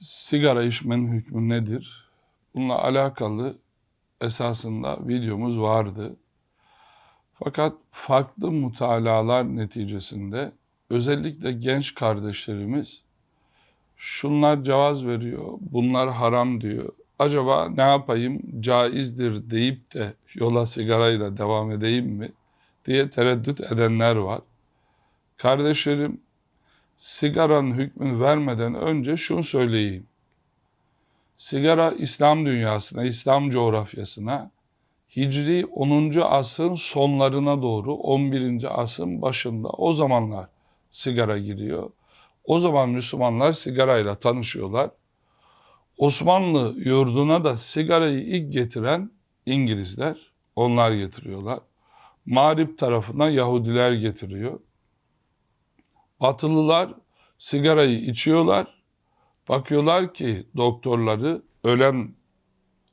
sigara içmenin hükmü nedir? Bununla alakalı esasında videomuz vardı. Fakat farklı mutalalar neticesinde özellikle genç kardeşlerimiz şunlar cevaz veriyor, bunlar haram diyor. Acaba ne yapayım caizdir deyip de yola sigarayla devam edeyim mi diye tereddüt edenler var. Kardeşlerim sigaranın hükmünü vermeden önce şunu söyleyeyim. Sigara İslam dünyasına, İslam coğrafyasına Hicri 10. asrın sonlarına doğru 11. asrın başında o zamanlar sigara giriyor. O zaman Müslümanlar sigarayla tanışıyorlar. Osmanlı yurduna da sigarayı ilk getiren İngilizler, onlar getiriyorlar. Mağrip tarafına Yahudiler getiriyor. Batılılar sigarayı içiyorlar. Bakıyorlar ki doktorları ölen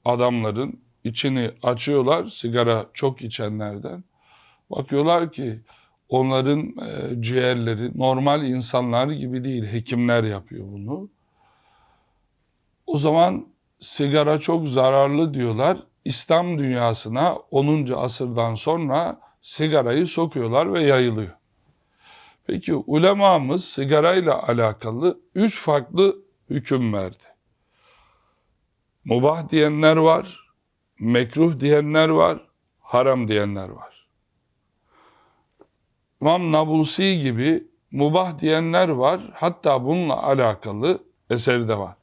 adamların içini açıyorlar sigara çok içenlerden. Bakıyorlar ki onların e, ciğerleri normal insanlar gibi değil. Hekimler yapıyor bunu. O zaman sigara çok zararlı diyorlar. İslam dünyasına 10. asırdan sonra sigarayı sokuyorlar ve yayılıyor. Peki ulemamız sigarayla alakalı üç farklı hüküm verdi. Mubah diyenler var, mekruh diyenler var, haram diyenler var. İmam Nabulsi gibi mubah diyenler var. Hatta bununla alakalı eseri de var.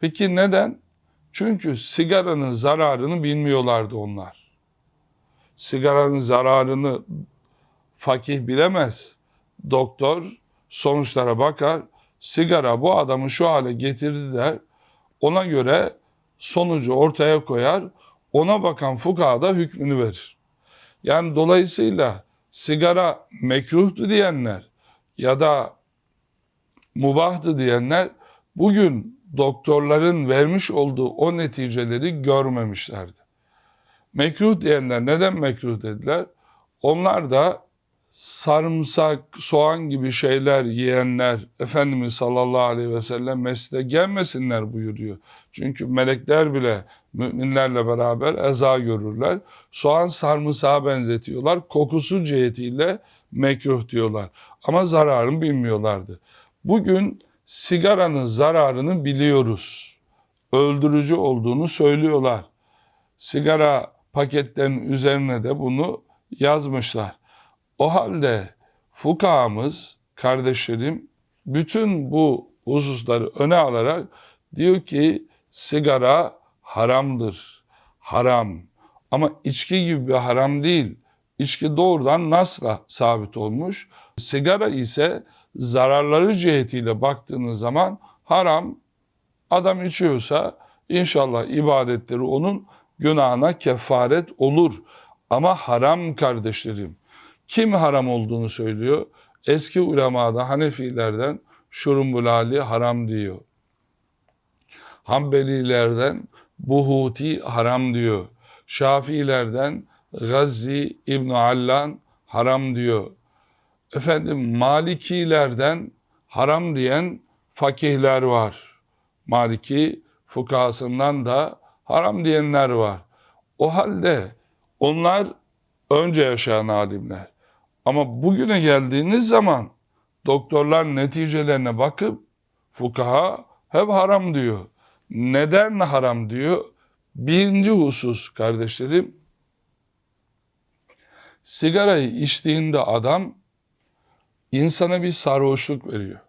Peki neden? Çünkü sigaranın zararını bilmiyorlardı onlar. Sigaranın zararını fakih bilemez. Doktor sonuçlara bakar. Sigara bu adamı şu hale getirdi der. Ona göre sonucu ortaya koyar. Ona bakan fukaha da hükmünü verir. Yani dolayısıyla sigara mekruhtu diyenler ya da mubahtı diyenler bugün doktorların vermiş olduğu o neticeleri görmemişlerdi. Mekruh diyenler neden mekruh dediler? Onlar da sarımsak, soğan gibi şeyler yiyenler Efendimiz sallallahu aleyhi ve sellem mescide gelmesinler buyuruyor. Çünkü melekler bile müminlerle beraber eza görürler. Soğan sarımsağa benzetiyorlar. Kokusu cihetiyle mekruh diyorlar. Ama zararını bilmiyorlardı. Bugün sigaranın zararını biliyoruz. Öldürücü olduğunu söylüyorlar. Sigara paketlerinin üzerine de bunu yazmışlar. O halde fukahamız, kardeşlerim, bütün bu hususları öne alarak diyor ki sigara haramdır. Haram. Ama içki gibi bir haram değil. İçki doğrudan nasla sabit olmuş. Sigara ise zararları cihetiyle baktığınız zaman haram. Adam içiyorsa inşallah ibadetleri onun günahına kefaret olur. Ama haram kardeşlerim. Kim haram olduğunu söylüyor? Eski ulemada Hanefilerden Şurumbulali haram diyor. Hanbelilerden Buhuti haram diyor. Şafiilerden Gazzi İbn Allan haram diyor. Efendim Malikilerden haram diyen fakihler var. Maliki fukahasından da haram diyenler var. O halde onlar önce yaşayan alimler. Ama bugüne geldiğiniz zaman doktorlar neticelerine bakıp fukaha hep haram diyor. Neden haram diyor? Birinci husus kardeşlerim, sigarayı içtiğinde adam insana bir sarhoşluk veriyor.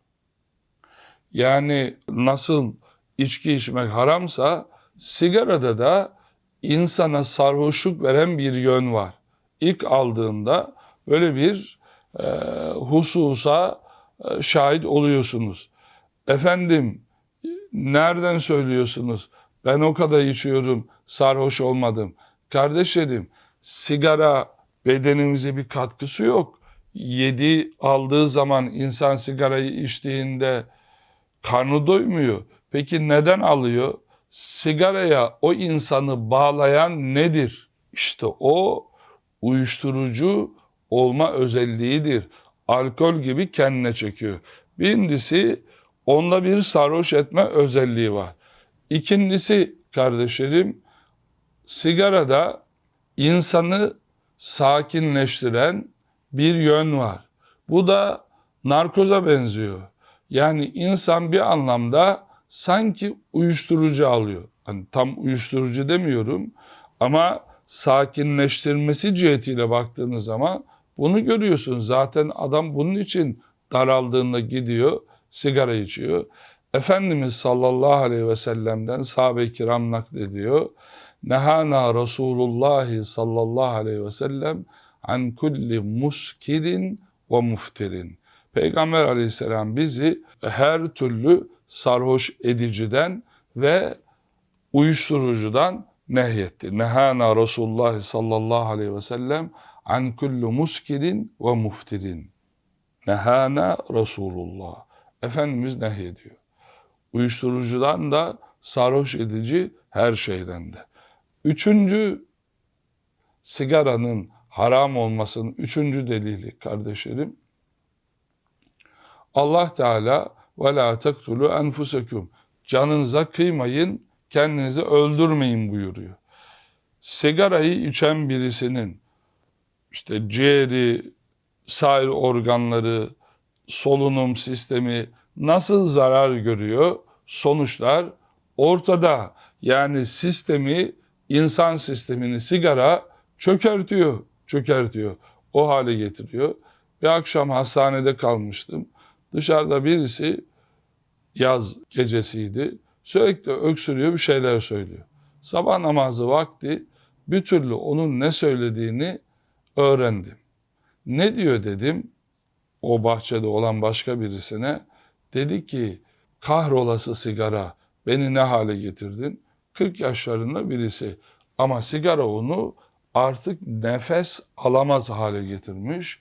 Yani nasıl içki içmek haramsa sigarada da insana sarhoşluk veren bir yön var. İlk aldığında böyle bir e, hususa e, şahit oluyorsunuz. Efendim nereden söylüyorsunuz? Ben o kadar içiyorum, sarhoş olmadım. Kardeşlerim, sigara bedenimize bir katkısı yok. Yedi aldığı zaman insan sigarayı içtiğinde karnı doymuyor. Peki neden alıyor? Sigaraya o insanı bağlayan nedir? İşte o uyuşturucu olma özelliğidir. Alkol gibi kendine çekiyor. Birincisi Onda bir sarhoş etme özelliği var. İkincisi kardeşlerim, sigarada insanı sakinleştiren bir yön var. Bu da narkoza benziyor. Yani insan bir anlamda sanki uyuşturucu alıyor. Hani tam uyuşturucu demiyorum ama sakinleştirmesi cihetiyle baktığınız zaman bunu görüyorsun. Zaten adam bunun için daraldığında gidiyor, sigara içiyor. Efendimiz sallallahu aleyhi ve sellem'den sahabe-i kiram naklediyor. Nehana Resulullah sallallahu aleyhi ve sellem an kulli muskirin ve muftirin. Peygamber aleyhisselam bizi her türlü sarhoş ediciden ve uyuşturucudan nehyetti. Nehana Resulullah sallallahu aleyhi ve sellem an kulli muskirin ve muftirin. Nehana Resulullah. Efendimiz nehyediyor. Uyuşturucudan da sarhoş edici her şeyden de. Üçüncü sigaranın haram olmasının üçüncü delili kardeşlerim. Allah Teala ve la tektulu enfusekum. Canınıza kıymayın, kendinizi öldürmeyin buyuruyor. Sigarayı içen birisinin işte ciğeri, sair organları, solunum sistemi nasıl zarar görüyor? Sonuçlar ortada. Yani sistemi, insan sistemini sigara çökertiyor, çökertiyor. O hale getiriyor. Bir akşam hastanede kalmıştım. Dışarıda birisi yaz gecesiydi. Sürekli öksürüyor bir şeyler söylüyor. Sabah namazı vakti bir türlü onun ne söylediğini öğrendim. Ne diyor dedim o bahçede olan başka birisine. Dedi ki kahrolası sigara beni ne hale getirdin? 40 yaşlarında birisi ama sigara onu artık nefes alamaz hale getirmiş.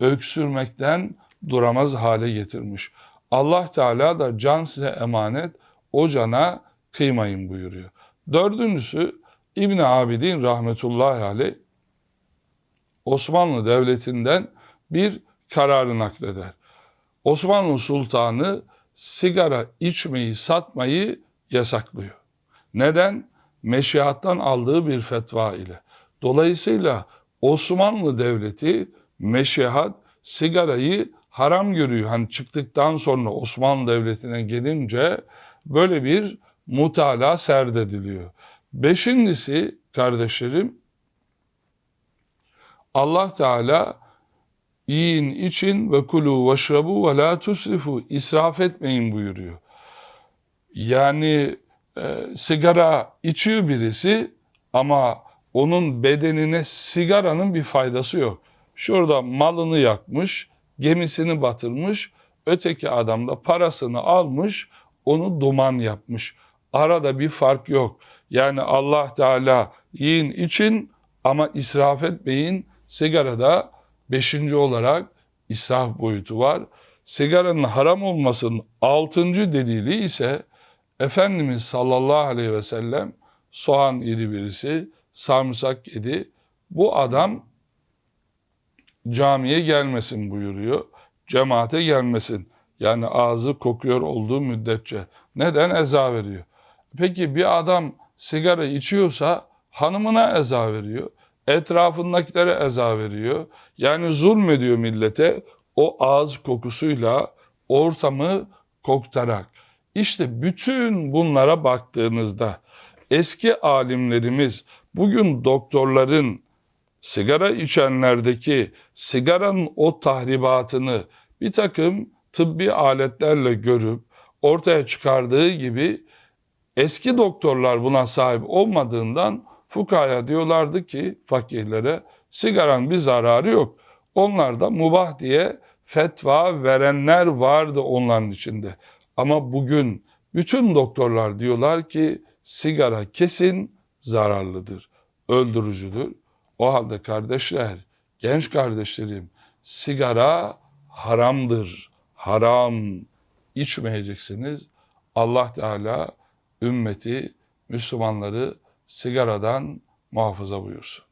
Öksürmekten duramaz hale getirmiş. Allah Teala da can size emanet o cana kıymayın buyuruyor. Dördüncüsü İbn Abidin rahmetullahi aleyh Osmanlı Devleti'nden bir kararı nakleder. Osmanlı Sultanı sigara içmeyi, satmayı yasaklıyor. Neden? Meşihattan aldığı bir fetva ile. Dolayısıyla Osmanlı Devleti meşihat sigarayı haram görüyor. Hani çıktıktan sonra Osmanlı Devleti'ne gelince böyle bir mutala serdediliyor. Beşincisi kardeşlerim Allah Teala yiyin için ve kulu veşrabu ve la tusrifu israf etmeyin buyuruyor. Yani e, sigara içiyor birisi ama onun bedenine sigaranın bir faydası yok. Şurada malını yakmış, gemisini batırmış, öteki adam da parasını almış, onu duman yapmış. Arada bir fark yok. Yani Allah Teala yiyin için ama israf etmeyin. Sigarada beşinci olarak israf boyutu var. Sigaranın haram olmasının altıncı delili ise Efendimiz sallallahu aleyhi ve sellem soğan yedi birisi, sarımsak yedi. Bu adam camiye gelmesin buyuruyor. Cemaate gelmesin. Yani ağzı kokuyor olduğu müddetçe. Neden? Eza veriyor. Peki bir adam sigara içiyorsa hanımına eza veriyor. Etrafındakilere eza veriyor. Yani zulmediyor millete o ağız kokusuyla ortamı koktarak. İşte bütün bunlara baktığınızda eski alimlerimiz bugün doktorların sigara içenlerdeki sigaranın o tahribatını bir takım tıbbi aletlerle görüp ortaya çıkardığı gibi eski doktorlar buna sahip olmadığından fukaya diyorlardı ki fakirlere sigaranın bir zararı yok. Onlar da mubah diye fetva verenler vardı onların içinde. Ama bugün bütün doktorlar diyorlar ki sigara kesin zararlıdır, öldürücüdür. O halde kardeşler, genç kardeşlerim, sigara haramdır. Haram içmeyeceksiniz. Allah Teala ümmeti, Müslümanları sigaradan muhafaza buyursun.